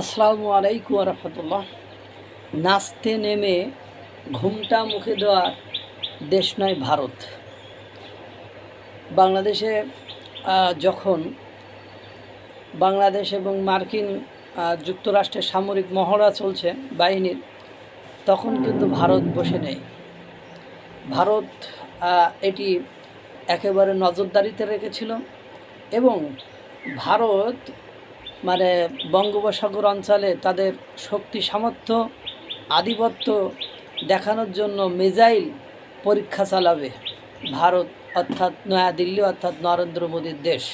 আসসালামু আলাইকুম রহমতুল্লাহ। নাচতে নেমে ঘুমটা মুখে দেওয়ার দেশ নয়, ভারত। বাংলাদেশে যখন বাংলাদেশ এবং মার্কিন যুক্তরাষ্ট্রের সামরিক মহড়া চলছে বাহিনীর, তখন কিন্তু ভারত বসে নেই। ভারত এটি একেবারে নজরদারিতে রেখেছিল এবং ভারত মানে বঙ্গোপসাগর অঞ্চলে তাদের শক্তি সামর্থ্য আধিপত্য দেখানোর জন্য মিজাইল পরীক্ষা চালাবে ভারত অর্থাৎ নয়াদিল্লি অর্থাৎ নরেন্দ্র মোদীর দেশ।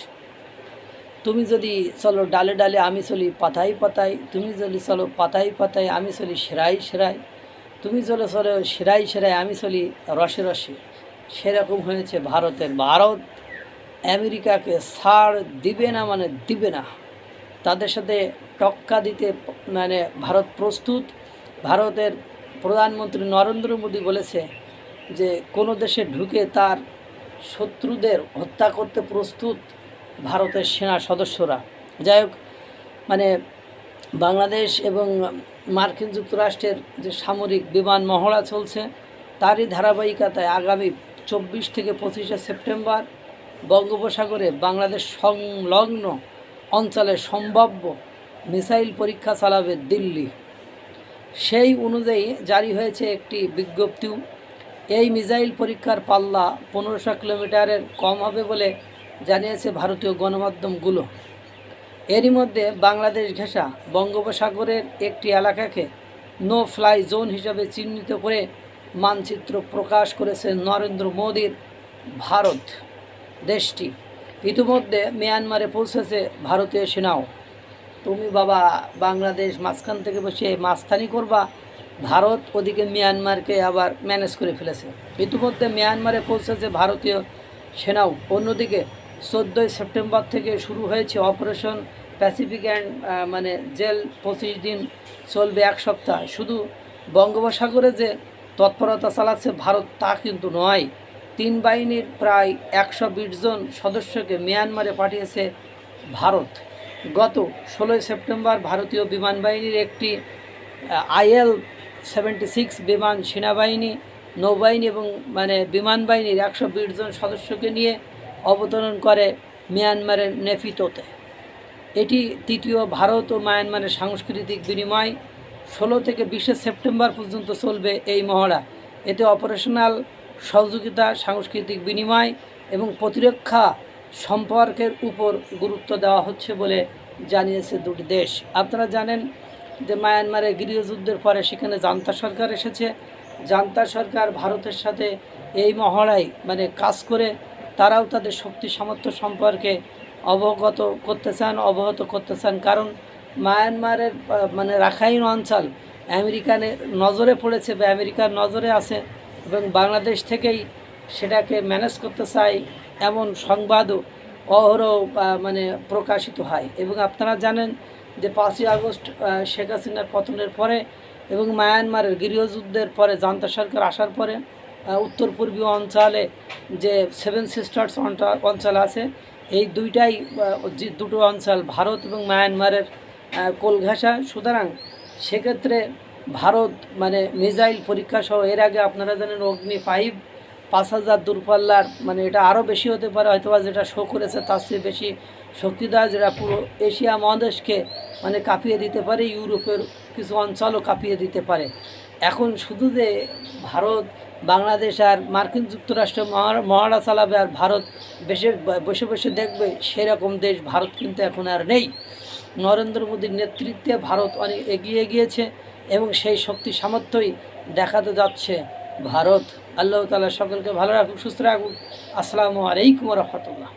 তুমি যদি চলো ডালে ডালে আমি চলি পাতাই পাতাই, তুমি যদি চলো পাতাই পাতাই আমি চলি সেরাই সেরাই, তুমি চলো চলো সেরাই সেরাই আমি চলি রসে রসে। সেরকম হয়েছে ভারতের ভারত। আমেরিকাকে ছাড় দিবে না মানে দিবে না। তাদের সাথে টক্কা দিতে মানে ভারত প্রস্তুত। ভারতের প্রধানমন্ত্রী নরেন্দ্র মোদী বলেছে যে, কোনো দেশে ঢুকে তার শত্রুদের হত্যা করতে প্রস্তুত ভারতের সেনা সদস্যরা। যাই হোক মানে বাংলাদেশ এবং মার্কিন যুক্তরাষ্ট্রের যে সামরিক বিমান মহড়া চলছে, তারই ধারাবাহিকতায় আগামী চব্বিশ থেকে পঁচিশে সেপ্টেম্বর বঙ্গোপসাগরে বাংলাদেশ সংলগ্ন অঞ্চলে সম্ভাব্য মিসাইল পরীক্ষা চালাবে দিল্লি। সেই অনুযায়ী জারি হয়েছে একটি বিজ্ঞপ্তিও এই মিসাইল পরীক্ষার পাল্লা পনেরোশো কিলোমিটারের কম হবে বলে জানিয়েছে ভারতীয় গণমাধ্যমগুলো। এরই মধ্যে বাংলাদেশ ঘেঁষা বঙ্গোপসাগরের একটি এলাকাকে নো ফ্লাই জোন হিসাবে চিহ্নিত করে মানচিত্র প্রকাশ করেছে নরেন্দ্র মোদীর ভারত দেশটি। ইতিমধ্যে মিয়ানমারে পৌঁছেছে ভারতীয় সেনাও। তুমি বাবা, বাংলাদেশ মাঝখান থেকে বসে মাঝখানি করবা, ভারত ওদিকে মিয়ানমারকে আবার ম্যানেজ করে ফেলেছে। ইতিমধ্যে মিয়ানমারে পৌঁছেছে ভারতীয় সেনাও। অন্যদিকে চোদ্দোই সেপ্টেম্বর থেকে শুরু হয়েছে অপারেশন প্যাসিফিক অ্যান্ড মানে জেল পঁচিশ দিন চলবে এক সপ্তাহ। শুধু বঙ্গোপসাগরে যে তৎপরতা চালাচ্ছে ভারত তা কিন্তু নয়। তিন বাহিনীর প্রায় একশো বিশ জন সদস্যকে মিয়ানমারে পাঠিয়েছে ভারত। গত ষোলোই সেপ্টেম্বর ভারতীয় বিমান বাহিনীর একটি আইএল সেভেন্টি সিক্স বিমান সেনাবাহিনী, নৌবাহিনী এবং মানে বিমান বাহিনীর একশো বিশ জন সদস্যকে নিয়ে অবতরণ করে মিয়ানমারের নেফিতোতে। এটি তৃতীয় ভারত ও মায়ানমারের সাংস্কৃতিক বিনিময়। ষোলো থেকে বিশে সেপ্টেম্বর পর্যন্ত চলবে এই মহড়া। এতে অপারেশনাল সহযোগিতা, সাংস্কৃতিক বিনিময় এবং প্রতিরক্ষা সম্পর্কের উপর গুরুত্ব দেওয়া হচ্ছে বলে জানিয়েছে দুটি দেশ। আপনারা জানেন যে মায়ানমারে গৃহযুদ্ধের পরে সেখানে জান্তা সরকার এসেছে। জান্তা সরকার ভারতের সাথে এই মহড়ায় মানে কাজ করে তারাও তাদের শক্তি সামর্থ্য সম্পর্কে অবগত করতে চান, অবগত করতে চান। কারণ মায়ানমারের মানে রাখাইন অঞ্চল আমেরিকানের নজরে পড়েছে বা আমেরিকার নজরে আছে। এবং বাংলাদেশ থেকেই সেটাকে ম্যানেজ করতে চাই এমন সংবাদও অহরহ আহ, মানে প্রকাশিত হয়। এবং আপনারা জানেন যে পাঁচই আগস্ট শেখ হাসিনার পতনের পরে এবং মায়ানমারের গৃহযুদ্ধের পরে জান্তা সরকার আসার পরে উত্তর পূর্বীয় অঞ্চলে যে সেভেন সিস্টার্স অঞ্চল আছে এই দুইটাই দুটো অঞ্চল ভারত এবং মায়ানমারের কোলঘাসা। সুতরাং সেক্ষেত্রে ভারত মানে মিসাইল পরীক্ষা সহ, এর আগে আপনারা জানেন অগ্নি ফাইভ পাঁচ হাজার দূরপাল্লার মানে এটা আরও বেশি হতে পারে হয়তো বা যেটা শো করেছে তার চেয়ে বেশি শক্তিদার যেটা পুরো এশিয়া মহাদেশকে মানে কাঁপিয়ে দিতে পারে, ইউরোপের কিছু অঞ্চলও কাঁপিয়ে দিতে পারে। এখন শুধু যে ভারত, বাংলাদেশ আর মার্কিন যুক্তরাষ্ট্র মহা- মহড়া চালাবে আর ভারত বেশি, বসে বসে দেখবে, সেরকম দেশ ভারত কিন্তু এখন আর নেই। নরেন্দ্র মোদীর নেতৃত্বে ভারত অনেক এগিয়ে গিয়েছে। এবং সেই শক্তি সামর্থ্যই দেখাতে যাচ্ছে ভারত। আল্লাহ তালা সকলকে ভালো রাখুক, সুস্থ রাখুক। আসসালামু আলাইকুম রহমতুল্লাহ।